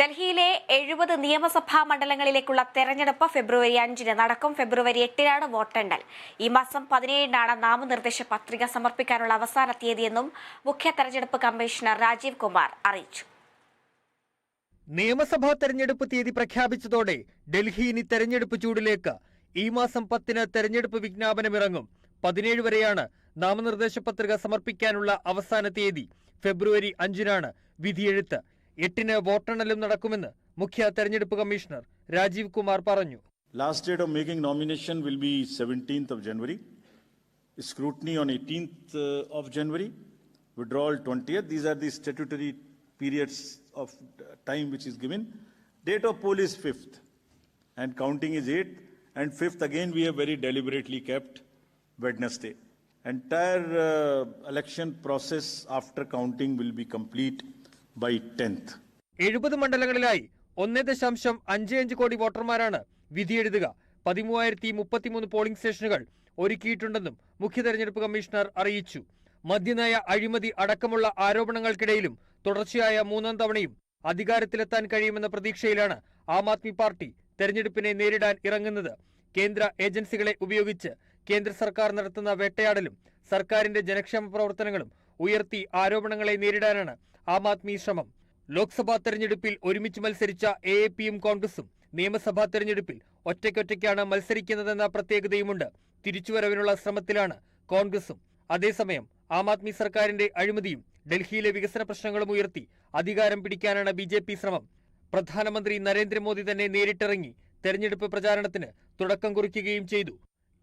ഡൽഹിയിലെ എഴുപത് നിയമസഭാ മണ്ഡലങ്ങളിലേക്കുള്ള തെരഞ്ഞെടുപ്പ് ഫെബ്രുവരി അഞ്ചിന് നടക്കും. ഫെബ്രുവരി എട്ടിനാണ് വോട്ടെണ്ണൽ. ഈ മാസം പതിനേഴിനാണ് നാമനിർദ്ദേശ പത്രിക സമർപ്പിക്കാനുള്ള അവസാന തീയതിയെന്നും മുഖ്യ തെരഞ്ഞെടുപ്പ് കമ്മീഷണർ രാജീവ് കുമാർ അറിയിച്ചു. നിയമസഭാ തെരഞ്ഞെടുപ്പ് തീയതി പ്രഖ്യാപിച്ചതോടെ ഡൽഹി ഇനി തെരഞ്ഞെടുപ്പ് ചൂടിലേക്ക്. ഈ മാസം പത്തിന് തെരഞ്ഞെടുപ്പ് വിജ്ഞാപനം ഇറങ്ങും പതിനേഴ് വരെയാണ് നാമനിർദ്ദേശ പത്രിക സമർപ്പിക്കാനുള്ള അവസാന തീയതി. ഫെബ്രുവരി അഞ്ചിനാണ് വിധിയെഴുത്ത്. എട്ടിന് വോട്ടെണ്ണലും നടക്കുമെന്ന് മുഖ്യ തെരഞ്ഞെടുപ്പ് കമ്മീഷണർ രാജീവ് കുമാർ പറഞ്ഞു Last date of making nomination will be 17th of January. Scrutiny on 18th uh, of January. Withdrawal 20th. These are the statutory periods of uh, time which is given. Date of poll is 5th. And counting is 8th. And 5th again we have very deliberately kept Wednesday. Entire uh, election process after counting will be complete by 10th. എഴുപത് മണ്ഡലങ്ങളിലായി ഒന്നേ ദശാംശം അഞ്ച് അഞ്ച് കോടി വോട്ടർമാരാണ് വിധിയെഴുതുക. പതിമൂവായിരത്തി മുപ്പത്തിമൂന്ന് polling സ്റ്റേഷനുകൾ ഒരുക്കിയിട്ടുണ്ടെന്നും മുഖ്യ തെരഞ്ഞെടുപ്പ് കമ്മീഷണർ അറിയിച്ചു. മദ്യനയ അഴിമതി അടക്കമുള്ള ആരോപണങ്ങൾക്കിടയിലും തുടർച്ചയായ മൂന്നാം തവണയും അധികാരത്തിലെത്താൻ കഴിയുമെന്ന പ്രതീക്ഷയിലാണ് ആം ആദ്മി പാർട്ടി തെരഞ്ഞെടുപ്പിനെ നേരിടാൻ ഇറങ്ങുന്നത്. കേന്ദ്ര ഏജൻസികളെ ഉപയോഗിച്ച് കേന്ദ്ര സർക്കാർ നടത്തുന്ന വേട്ടയാടലും സർക്കാരിന്റെ ജനക്ഷേമ പ്രവർത്തനങ്ങളും ഉയർത്തി ആരോപണങ്ങളെ നേരിടാനാണ് ആം ആദ്മി ശ്രമം. ലോക്സഭാ തെരഞ്ഞെടുപ്പിൽ ഒരുമിച്ച് മത്സരിച്ച എ എ പിയും കോൺഗ്രസും നിയമസഭാ തെരഞ്ഞെടുപ്പിൽ ഒറ്റയ്ക്കൊറ്റയ്ക്കാണ് മത്സരിക്കുന്നതെന്ന പ്രത്യേകതയുമുണ്ട്. തിരിച്ചുവരവിനുള്ള ശ്രമത്തിലാണ് കോൺഗ്രസും. അതേസമയം ആം ആദ്മി സർക്കാരിന്റെ അഴിമതിയും ഡൽഹിയിലെ വികസന പ്രശ്നങ്ങളും ഉയർത്തി അധികാരം പിടിക്കാനാണ് ബി ജെ പി ശ്രമം. പ്രധാനമന്ത്രി നരേന്ദ്രമോദി തന്നെ നേരിട്ടിറങ്ങി തെരഞ്ഞെടുപ്പ് പ്രചാരണത്തിന് തുടക്കം കുറിക്കുകയും ചെയ്തു.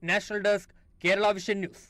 National desk Kerala vision news.